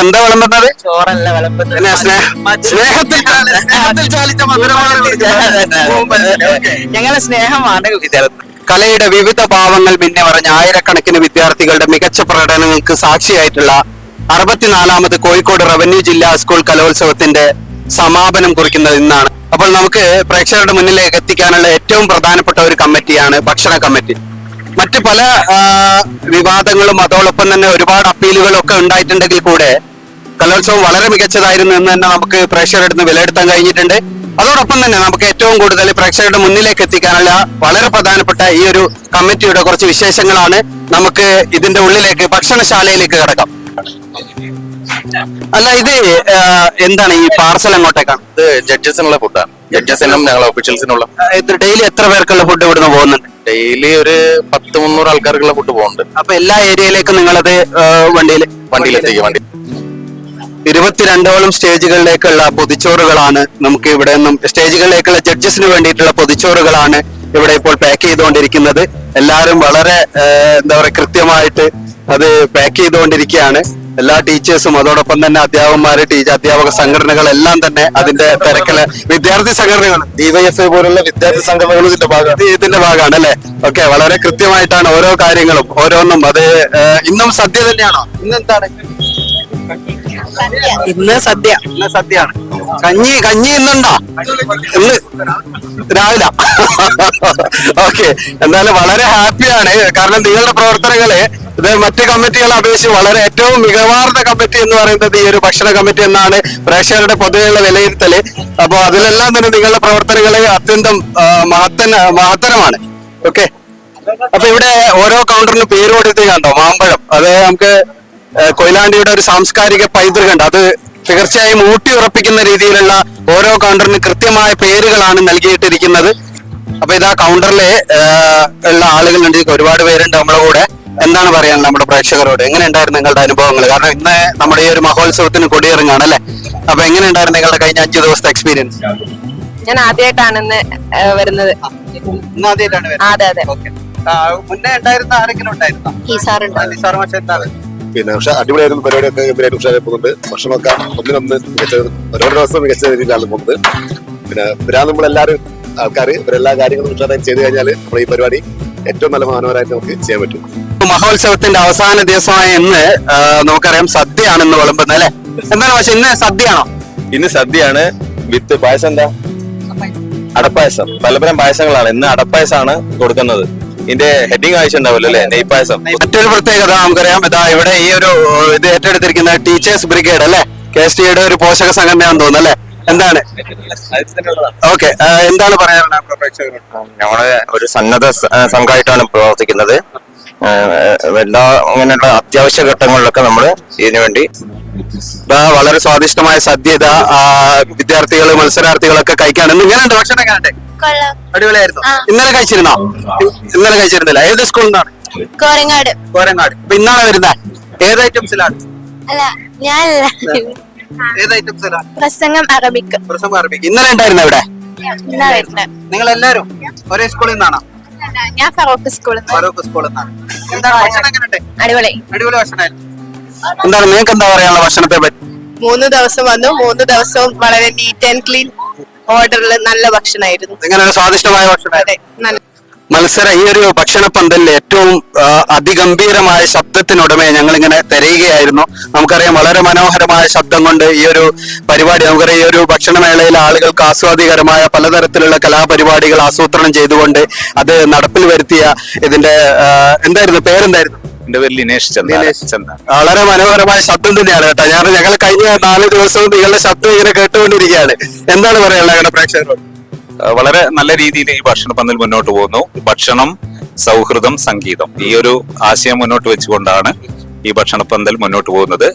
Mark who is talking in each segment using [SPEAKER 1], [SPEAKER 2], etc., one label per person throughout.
[SPEAKER 1] എന്താ വിളമ്പുന്നത്?
[SPEAKER 2] ചോറല്ല വിളമ്പുന്നത്.
[SPEAKER 1] സ്നേഹത്തിൽ സ്നേഹത്തിൽ ചാലിച്ച
[SPEAKER 2] ഞങ്ങളെ സ്നേഹമാണ്
[SPEAKER 1] കലയുടെ വിവിധ ഭാവങ്ങൾ പിന്നെ പറഞ്ഞ ആയിരക്കണക്കിന് വിദ്യാർത്ഥികളുടെ മികച്ച പ്രകടനങ്ങൾക്ക് സാക്ഷിയായിട്ടുള്ള അറുപത്തിനാലാമത് കോഴിക്കോട് റവന്യൂ ജില്ലാ സ്കൂൾ കലോത്സവത്തിന്റെ സമാപനം കുറിക്കുന്നത് ഇന്നാണ്. അപ്പോൾ നമുക്ക് പ്രേക്ഷകരുടെ മുന്നിലേക്ക് എത്തിക്കാനുള്ള ഏറ്റവും പ്രധാനപ്പെട്ട ഒരു കമ്മിറ്റിയാണ് ഭക്ഷണ കമ്മിറ്റി. മറ്റ് പല വിവാദങ്ങളും അതോടൊപ്പം തന്നെ ഒരുപാട് അപ്പീലുകളും ഒക്കെ ഉണ്ടായിട്ടുണ്ടെങ്കിൽ കൂടെ കലോത്സവം വളരെ മികച്ചതായിരുന്നു എന്ന് തന്നെ നമുക്ക് പ്രേക്ഷകരുടെ നിന്ന് വിലയിരുത്താൻ കഴിഞ്ഞിട്ടുണ്ട്. അതോടൊപ്പം തന്നെ നമുക്ക് ഏറ്റവും കൂടുതൽ പ്രേക്ഷകരുടെ മുന്നിലേക്ക് എത്തിക്കാനുള്ള വളരെ പ്രധാനപ്പെട്ട ഈ ഒരു കമ്മിറ്റിയുടെ കുറച്ച് വിശേഷങ്ങളാണ് നമുക്ക് ഇതിന്റെ ഉള്ളിലേക്ക് ഭക്ഷണശാലയിലേക്ക് കിടക്കാം. അല്ല ഇത് എന്താണ് ഈ പാർസൽ അങ്ങോട്ടേക്കാണ്
[SPEAKER 3] ഇത് ജഡ്ജസിനുള്ള ഫുഡാണ്. ജഡ്ജസിനും ഞങ്ങളെ ഒഫീഷ്യൽസിനുള്ള
[SPEAKER 1] ഡെയിലി എത്ര പേർക്കുള്ള ഫുഡ് ഇവിടുന്ന് പോകുന്നുണ്ട്?
[SPEAKER 3] ഡെയിലി ഒരു പത്ത് മുന്നൂറ് ആൾക്കാർക്കുള്ള ഫുഡ് പോകുന്നുണ്ട്
[SPEAKER 1] അപ്പൊ എല്ലാ ഏരിയയിലേക്കും നിങ്ങളത് വണ്ടിയിൽ
[SPEAKER 3] വണ്ടിയിലെത്തിക്കും വണ്ടി.
[SPEAKER 1] ഇരുപത്തിരണ്ടോളം സ്റ്റേജുകളിലേക്കുള്ള പൊതിച്ചോറുകളാണ് നമുക്ക് ഇവിടെ നിന്നും സ്റ്റേജുകളിലേക്കുള്ള ജഡ്ജസിന് വേണ്ടിയിട്ടുള്ള പൊതിച്ചോറുകളാണ് ഇവിടെ ഇപ്പോൾ പാക്ക് ചെയ്തുകൊണ്ടിരിക്കുന്നത്. എല്ലാവരും വളരെ എന്താ പറയുക കൃത്യമായിട്ട് അത് പാക്ക് ചെയ്തുകൊണ്ടിരിക്കുകയാണ്. എല്ലാ ടീച്ചേഴ്സും അതോടൊപ്പം തന്നെ അധ്യാപകന്മാര് ടീച്ചർ അധ്യാപക സംഘടനകൾ എല്ലാം തന്നെ അതിന്റെ തിരക്കിൽ. വിദ്യാർത്ഥി സംഘടനകൾ
[SPEAKER 3] ഡിവൈഎഫ്ഐ പോലുള്ള വിദ്യാർത്ഥി സംഘടനകളും ഇതിന്റെ ഭാഗമാണ്.
[SPEAKER 1] ഇത് ഇതിന്റെ ഭാഗമാണ് അല്ലെ? ഓക്കെ വളരെ കൃത്യമായിട്ടാണ് ഓരോ കാര്യങ്ങളും ഓരോന്നും. അത് ഇന്നും സദ്യ തന്നെയാണോ? ഇന്ന് എന്താണ്?
[SPEAKER 2] ഇന്ന് സദ്യ.
[SPEAKER 1] ഇന്ന് സദ്യയാണ്. കഞ്ഞി കഞ്ഞി ഇന്നുണ്ടോ? ഇന്ന് രാവിലെ. ഓക്കെ എന്തായാലും വളരെ ഹാപ്പിയാണ്. കാരണം നിങ്ങളുടെ പ്രവർത്തനങ്ങൾ ഇത് മറ്റു കമ്മിറ്റികളെ അപേക്ഷിച്ച് വളരെ ഏറ്റവും മികവാർന്ന കമ്മിറ്റി എന്ന് പറയുന്നത് ഈ ഒരു ഭക്ഷണ കമ്മിറ്റി എന്നാണ് പ്രേക്ഷകരുടെ പൊതുവെയുള്ള വിലയിരുത്തൽ. അപ്പൊ അതിലെല്ലാം തന്നെ നിങ്ങളുടെ പ്രവർത്തനങ്ങൾ അത്യന്തം മഹത്ത മഹത്തന മഹത്തരമാണ്. ഓക്കെ? അപ്പൊ ഇവിടെ ഓരോ കൗണ്ടറിനും പേര് കൊടുത്ത് കണ്ടോ? മാമ്പഴം. അത് നമുക്ക് കൊയിലാണ്ടിയുടെ ഒരു സാംസ്കാരിക പൈതൃകമുണ്ട്. അത് തീർച്ചയായും ഊട്ടി ഉറപ്പിക്കുന്ന രീതിയിലുള്ള ഓരോ കൗണ്ടറിന് കൃത്യമായ പേരുകളാണ് നൽകിയിട്ടിരിക്കുന്നത്. അപ്പൊ ഇതാ കൗണ്ടറിലെ ഉള്ള ആളുകളുണ്ട്. ഒരുപാട് പേരുണ്ട് നമ്മുടെ കൂടെ. എന്താണ് പറയാൻ നമ്മുടെ പ്രേക്ഷകരോട്? എങ്ങനെ ഉണ്ടായിരുന്നു നിങ്ങളുടെ അനുഭവങ്ങൾ? കാരണം ഇന്ന് നമ്മുടെ ഈ ഒരു മഹോത്സവത്തിന് കൊടിയിറങ്ങാണ് അല്ലെ? അപ്പൊ എങ്ങനെ ഉണ്ടായിരുന്നു നിങ്ങളുടെ കഴിഞ്ഞ അഞ്ചു ദിവസത്തെ എക്സ്പീരിയൻസ്
[SPEAKER 4] ഞാൻ ആദ്യമായിട്ടാണ് ഇന്ന് വരുന്നത്. അതെ അതെ.
[SPEAKER 1] മുന്നേ ഉണ്ടായിരുന്ന ആരെങ്കിലും ഉണ്ടായിരുന്നോ?
[SPEAKER 5] പിന്നെ പക്ഷെ അടിപൊളിയായിരുന്നു പരിപാടിയൊക്കെ ഗംഭീരമായിട്ട് ഉഷാറായി പോകുന്നുണ്ട് ഭക്ഷണമൊക്കെ ഒന്നിനൊന്ന് മികച്ച ഓരോരോ ദിവസം മികച്ച രീതിയിലാണ് പോകുന്നത്. പിന്നെ ഇവരാ നമ്മളെല്ലാവരും ആൾക്കാർ ഇവരെല്ലാ കാര്യങ്ങളും ഉഷാറായി ചെയ്ത് കഴിഞ്ഞാൽ നമ്മൾ ഈ പരിപാടി ഏറ്റവും നല്ല മനോഹരമായിട്ട് നമുക്ക് ചെയ്യാൻ പറ്റും.
[SPEAKER 1] മഹോത്സവത്തിന്റെ അവസാന ദിവസമായ ഇന്ന് നമുക്കറിയാം സദ്യയാണെന്ന് വിളമ്പുന്നത് അല്ലെ? എന്താണ് പക്ഷെ ഇന്ന് സദ്യയാണോ?
[SPEAKER 3] ഇന്ന് സദ്യയാണ് വിത്ത് പായസം എന്താ? അടപ്പായസം. പലതരം പായസങ്ങളാണ്. ഇന്ന് അടപ്പായസമാണ് കൊടുക്കുന്നത്. ഇതിന്റെ ഹെഡിങ് ആവശ്യം ഉണ്ടാവില്ല അല്ലേ? നെയ് പായസം
[SPEAKER 1] മറ്റൊരു പ്രത്യേകത നമുക്കറിയാം. ഇതാ ഇവിടെ ഈ ഒരു ഇത് ഏറ്റെടുത്തിരിക്കുന്ന ടീച്ചേഴ്സ് ബ്രിഗേഡ് അല്ലെ? കെ എസ് ടിയുടെ ഒരു പോഷക സംഘടനയാണെന്ന് തോന്നുന്നു അല്ലെ? എന്താണ്? ഓക്കെ എന്താണ് പറയാനുള്ളത്
[SPEAKER 3] ഞങ്ങൾ ഒരു സന്നദ്ധ സംഘമായിട്ടാണ് പ്രവർത്തിക്കുന്നത്. എല്ലാ അങ്ങനെയുള്ള അത്യാവശ്യ ഘട്ടങ്ങളിലൊക്കെ നമ്മൾ ഇതിനു വേണ്ടി
[SPEAKER 1] ഇതാ വളരെ സ്വാദിഷ്ടമായ സദ്യ ഇതാ വിദ്യാർത്ഥികൾ മത്സരാർത്ഥികളൊക്കെ കഴിക്കാണ്. ഇന്ന് ഇങ്ങനെയുണ്ട് ഭക്ഷണം കാണട്ടെ അടിപൊളിയായിരുന്നു. ഇന്നലെ കഴിച്ചിരുന്നോ? ഇന്നലെ കഴിച്ചിരുന്നില്ല. ഏത് സ്കൂളിൽ നിന്നാണ്
[SPEAKER 4] കോരങ്ങാട്.
[SPEAKER 1] കോരങ്ങാട്. ഇപ്പൊ ഇന്നാണ് വരുന്നത് ഏത് ഐറ്റംസിലാണ്
[SPEAKER 4] അല്ല ഞാനല്ല.
[SPEAKER 1] ഏത്
[SPEAKER 4] പ്രസംഗം അറബിക്ക്
[SPEAKER 1] പ്രസംഗം അറബിക്ക് ഇന്നലെ ഉണ്ടായിരുന്നു ഇവിടെ? നിങ്ങൾ എല്ലാരും ഒരേ സ്കൂളിൽ നിന്നാണോ?
[SPEAKER 4] ഞാൻ ഫറോക്ക് സ്കൂളിൽ
[SPEAKER 1] ഫറോക്ക് സ്കൂളിൽ നിന്നാണ്. എന്താണ് ഭക്ഷണം എങ്ങനെയുണ്ട്?
[SPEAKER 4] അടിപൊളി.
[SPEAKER 1] അടിപൊളി ഭക്ഷണമായിരുന്നു. എന്താണ് നിങ്ങൾക്ക് എന്താ പറയാനുള്ള ഭക്ഷണത്തെ പറ്റി?
[SPEAKER 6] മൂന്ന് ദിവസം വന്നു. മൂന്ന് ദിവസവും വളരെ നീറ്റ് ആൻഡ് ക്ലീൻ ഓർഡറിൽ നല്ല ഭക്ഷണമായിരുന്നു.
[SPEAKER 1] എങ്ങനെ ഒരു സ്വാദിഷ്ടമായ ഭക്ഷണം
[SPEAKER 6] അതെ നല്ല
[SPEAKER 1] മത്സര ഈ ഒരു ഭക്ഷണ പന്തലിൽ ഏറ്റവും അതിഗംഭീരമായ ശബ്ദത്തിനുടമയെ ഞങ്ങൾ ഇങ്ങനെ തിരയുകയായിരുന്നു. നമുക്കറിയാം വളരെ മനോഹരമായ ശബ്ദം കൊണ്ട് ഈ ഒരു പരിപാടി നമുക്കറിയാം ഈ ഒരു ഭക്ഷണമേളയിൽ ആളുകൾക്ക് ആസ്വാദികരമായ പലതരത്തിലുള്ള കലാപരിപാടികൾ ആസൂത്രണം ചെയ്തുകൊണ്ട് അത് നടപ്പിൽ വരുത്തിയ ഇതിന്റെ എന്തായിരുന്നു പേരെന്തായിരുന്നു?
[SPEAKER 3] എന്റെ പേര് ലിനേഷ് ചന്ദ്ര ചന്ദ.
[SPEAKER 1] വളരെ മനോഹരമായ ശബ്ദം തന്നെയാണ് കേട്ടോ. ഞാൻ ഞങ്ങൾ കഴിഞ്ഞ നാല് ദിവസവും നിങ്ങളുടെ ശബ്ദം ഇങ്ങനെ കേട്ടുകൊണ്ടിരിക്കുകയാണ്. എന്താണ് പറയാനുള്ളത് പ്രേക്ഷകരോട്?
[SPEAKER 7] വളരെ നല്ല രീതിയിൽ ഈ ഭക്ഷണ പന്തൽ മുന്നോട്ട് പോകുന്നു. ഭക്ഷണം സൗഹൃദം സംഗീതം. ഈ ഒരു ആശയം മുന്നോട്ട് വെച്ചുകൊണ്ടാണ് ഈ ഭക്ഷണ പന്തൽ മുന്നോട്ട് പോകുന്നത്.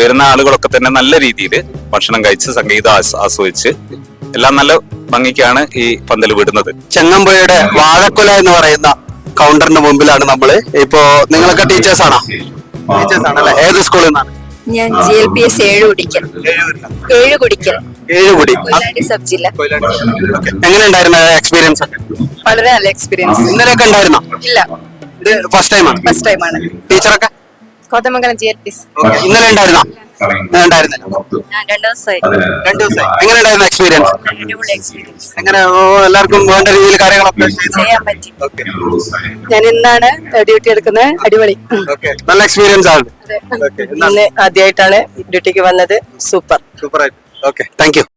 [SPEAKER 7] വരുന്ന ആളുകളൊക്കെ തന്നെ നല്ല രീതിയിൽ ഭക്ഷണം കഴിച്ച് സംഗീതം ആസ്വദിച്ച് എല്ലാം നല്ല ഭംഗിക്കാണ് ഈ പന്തൽ വിടുന്നത്.
[SPEAKER 1] ചെങ്ങമ്പുഴയുടെ വാഴക്കുല എന്ന് പറയുന്ന കൗണ്ടറിന് മുമ്പിലാണ് നമ്മൾ. ഇപ്പോ നിങ്ങളൊക്കെ ടീച്ചേഴ്സ് ആണോ? ടീച്ചേഴ്സ് ആണല്ലേ? ഏത് സ്കൂളിൽ നിന്നാണ്?
[SPEAKER 4] ഞാൻ ജി എൽ പി എസ് ഏഴ് കുടിക്കൽ. ഏഴ് കുടിക്കൽ. കൊയിലാണ്ടി സബ് ജില്ല.
[SPEAKER 1] എങ്ങനെ ഉണ്ടായിരുന്നു എക്സ്പീരിയൻസ് ഒക്കെ?
[SPEAKER 4] വളരെ നല്ല എക്സ്പീരിയൻസ്
[SPEAKER 1] ഇന്നലെയൊക്കെ ഉണ്ടായിരുന്നോ?
[SPEAKER 4] ഇല്ല.
[SPEAKER 1] ഇത് ഫസ്റ്റ് ടൈമാണ്
[SPEAKER 4] ഫസ്റ്റ് ടൈമാണ്
[SPEAKER 1] ടീച്ചറൊക്കെ?
[SPEAKER 4] Kothamangalam G L P.
[SPEAKER 1] ഇന്നലെ ഉണ്ടായിരുന്നോ? ഉണ്ടായിരുന്നില്ല.
[SPEAKER 7] ഞാൻ രണ്ടു ദിവസമായി.
[SPEAKER 1] രണ്ടു എങ്ങനെ ഉണ്ടായിരുന്നു എക്സ്പീരിയൻസ് എങ്ങനെ? ഓ, എല്ലാവർക്കും വേണ്ട രീതിയിൽ കാര്യങ്ങളൊക്കെ
[SPEAKER 7] ചെയ്യാൻ പറ്റി. ഞാൻ ഇന്നാണ് ഡ്യൂട്ടി എടുക്കുന്നത്. അടിപൊളി.
[SPEAKER 1] നല്ല എക്സ്പീരിയൻസ് ആണ്.
[SPEAKER 2] ആദ്യമായിട്ടാണ് ഡ്യൂട്ടിക്ക് വന്നത്. സൂപ്പർ.
[SPEAKER 1] സൂപ്പർ ആയിട്ട് okay thank you.